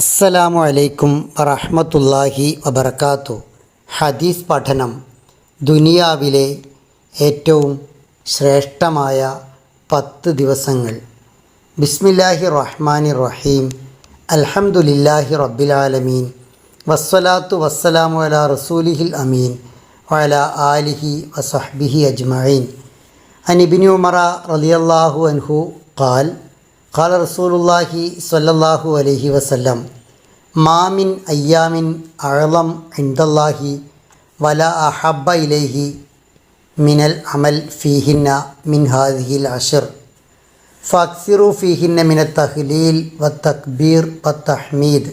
അസ്സലാമു അലൈക്കും വറഹമത്തല്ലാഹി വബർക്കാത്തു ഹദീസ് പഠനം ദുനിയാവിലെ ഏറ്റവും ശ്രേഷ്ഠമായ പത്ത് ദിവസങ്ങൾ. ബിസ്മില്ലാഹി റഹ്മാനി റഹീം. അലഹമുല്ലാഹി റബ്ബിലാലമീൻ. വസ്സലാത്തു വസ്സലാമു അല റസൂലിഹിൽ അമീൻ. വല ആലിഹി വസഹ്ബിഹി അജ്മഈൻ. അനിബിനി ഉമറ റലിയല്ലാഹു അൻഹു ഖാൽ ഖാല റസൂലുല്ലാഹി സ്വല്ലല്ലാഹു അലൈഹി വസല്ലം മാമിൻ അയ്യാമിൻ അഴലം ഇൻദല്ലാഹി വല അഹബ ഇലൈഹി മിനൽ അമൽ ഫീഹിന്ന മിൻ ഹാദിഹിൽ അഷർ ഫക്സിറു ഫീഹിന്ന മിന തഹ്ലീൽ വ തക്ബീർ വ തഹ്മീദ്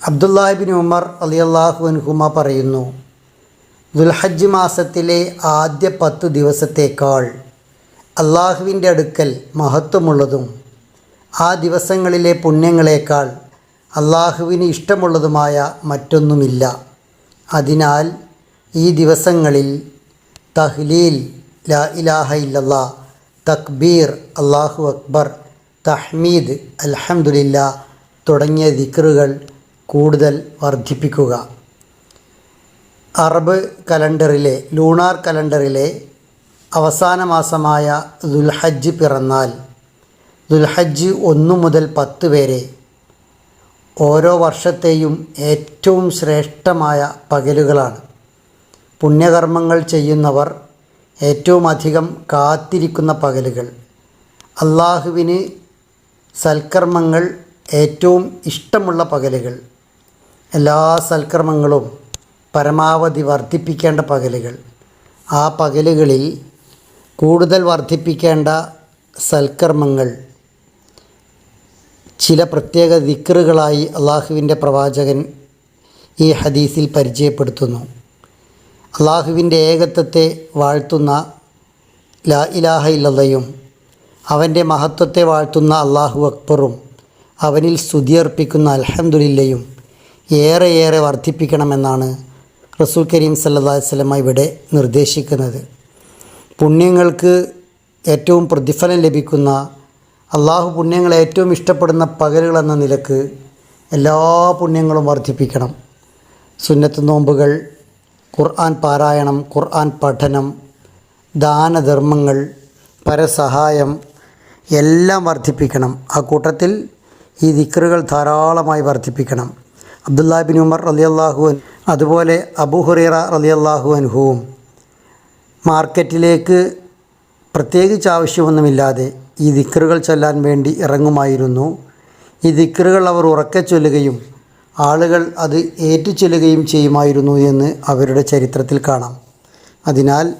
അബ്ദുല്ലാഹിബിൻ ഉമർ അലിയല്ലാഹു അൻഹുമ പറയുന്നു ദുൽഹജ്ജ് മാസത്തിലെ ആദ്യ പത്ത് ദിവസത്തേക്കാൾ അള്ളാഹുവിന്റെ അടുക്കൽ മഹത്വമുള്ളതും ആ ദിവസങ്ങളിലെ പുണ്യങ്ങളേക്കാൾ അള്ളാഹുവിന് ഇഷ്ടമുള്ളതുമായ മറ്റൊന്നുമില്ല. അതിനാൽ ഈ ദിവസങ്ങളിൽ തഹ്ലീൽ ലാ ഇലാഹ ഇല്ലല്ലാ തക്ബീർ അള്ളാഹു അക്ബർ തഹ്മീദ് അലഹമുല്ല തുടങ്ങിയ ദിക്റുകൾ കൂടുതൽ വർദ്ധിപ്പിക്കുക. അറബ് കലണ്ടറിലെ ലൂണാർ കലണ്ടറിലെ അവസാന മാസമായ ദുൽഹജ്ജ് പിറന്നാൽ ദുൽഹജ്ജ് ഒന്നു മുതൽ പത്ത് വരെ ഓരോ വർഷത്തെയും ഏറ്റവും ശ്രേഷ്ഠമായ പകലുകളാണ്. പുണ്യകർമ്മങ്ങൾ ചെയ്യുന്നവർ ഏറ്റവും അധികം കാത്തിരിക്കുന്ന പകലുകൾ. അള്ളാഹുവിന് സൽക്കർമ്മങ്ങൾ ഏറ്റവും ഇഷ്ടമുള്ള പകലുകൾ. എല്ലാ സൽക്കർമ്മങ്ങളും പരമാവധി വർദ്ധിപ്പിക്കേണ്ട പകലുകൾ. ആ പകലുകളിൽ കൂടുതൽ വർദ്ധിപ്പിക്കേണ്ട സൽക്കർമ്മങ്ങൾ ചില പ്രത്യേക ദിക്കറുകളായി അള്ളാഹുവിന്റെ പ്രവാചകൻ ഈ ഹദീസിൽ പരിചയപ്പെടുത്തുന്നു. അള്ളാഹുവിന്റെ ഏകത്വത്തെ വാഴ്ത്തുന്ന ലാ ഇലാഹ ഇല്ലതയും അവന്റെ മഹത്വത്തെ വാഴ്ത്തുന്ന അള്ളാഹു അക്ബറും അവനിൽ സ്തുതിയർപ്പിക്കുന്ന അൽഹംദുലില്ലയും ഏറെയേറെ വർദ്ധിപ്പിക്കണമെന്നാണ് റസൂൽ കരീം സല്ലാ വല്ലമ ഇവിടെ നിർദ്ദേശിക്കുന്നത്. പുണ്യങ്ങൾക്ക് ഏറ്റവും പ്രതിഫലം ലഭിക്കുന്ന അള്ളാഹു പുണ്യങ്ങളെ ഏറ്റവും ഇഷ്ടപ്പെടുന്ന പകലുകൾ എന്ന നിലയ്ക്ക് എല്ലാ പുണ്യങ്ങളും വർദ്ധിപ്പിക്കണം. സുന്നത്ത് നോമ്പുകൾ ഖുർആൻ പാരായണം ഖുർആൻ പഠനം ദാനധർമ്മങ്ങൾ പരസഹായം എല്ലാം വർദ്ധിപ്പിക്കണം. ആ കൂട്ടത്തിൽ ഈ ദിക്റുകൾ ധാരാളമായി വർദ്ധിപ്പിക്കണം. അബ്ദുല്ലാബിൻ ഉമർ റലിയല്ലാഹു അൻ അതുപോലെ അബു ഹുറീറ റലിയല്ലാഹു അൻഹുവും മാർക്കറ്റിലേക്ക് പ്രത്യേകിച്ച് ആവശ്യമൊന്നുമില്ലാതെ ഈ ദിക്കറുകൾ ചൊല്ലാൻ വേണ്ടി ഇറങ്ങുമായിരുന്നു. ഈ ദിക്കറുകൾ അവർ ഉറക്കെ ചൊല്ലുകയും ആളുകൾ അത് ഏറ്റുചൊല്ലുകയും ചെയ്യുമായിരുന്നു എന്ന് അവരുടെ ചരിത്രത്തിൽ കാണാം. അതിനാൽ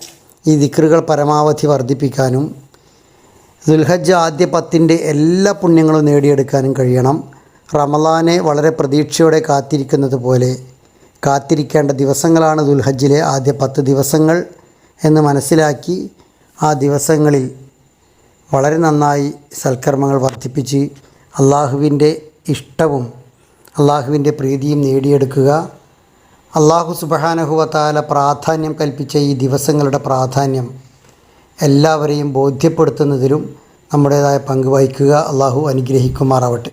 ഈ ദിക്കറുകൾ പരമാവധി വർദ്ധിപ്പിക്കാനും ദുൽഹജ്ജ് ആദ്യ പത്തിന്റെ എല്ലാ പുണ്യങ്ങളും നേടിയെടുക്കാനും കഴിയണം. റമലാനെ വളരെ പ്രതീക്ഷയോടെ കാത്തിരിക്കുന്നത് പോലെ കാത്തിരിക്കേണ്ട ദിവസങ്ങളാണ് ദുൽഹജ്ജിലെ ആദ്യ പത്ത് ദിവസങ്ങൾ. എന്ന് മനസ്സിലാക്കി ആ ദിവസങ്ങളിൽ വളരെ നന്നായി സൽക്കർമ്മങ്ങൾ വർദ്ധിപ്പിച്ച് അള്ളാഹുവിന്റെ ഇഷ്ടവും അള്ളാഹുവിന്റെ പ്രീതിയും നേടിയെടുക്കുക. അള്ളാഹു സുബഹാനഹുവത്താല പ്രാധാന്യം കൽപ്പിച്ച ഈ ദിവസങ്ങളുടെ പ്രാധാന്യം എല്ലാവരെയും ബോധ്യപ്പെടുത്തുന്നതിലും നമ്മുടേതായ പങ്ക് വഹിക്കുക. അള്ളാഹു അനുഗ്രഹിക്കുമാറാവട്ടെ.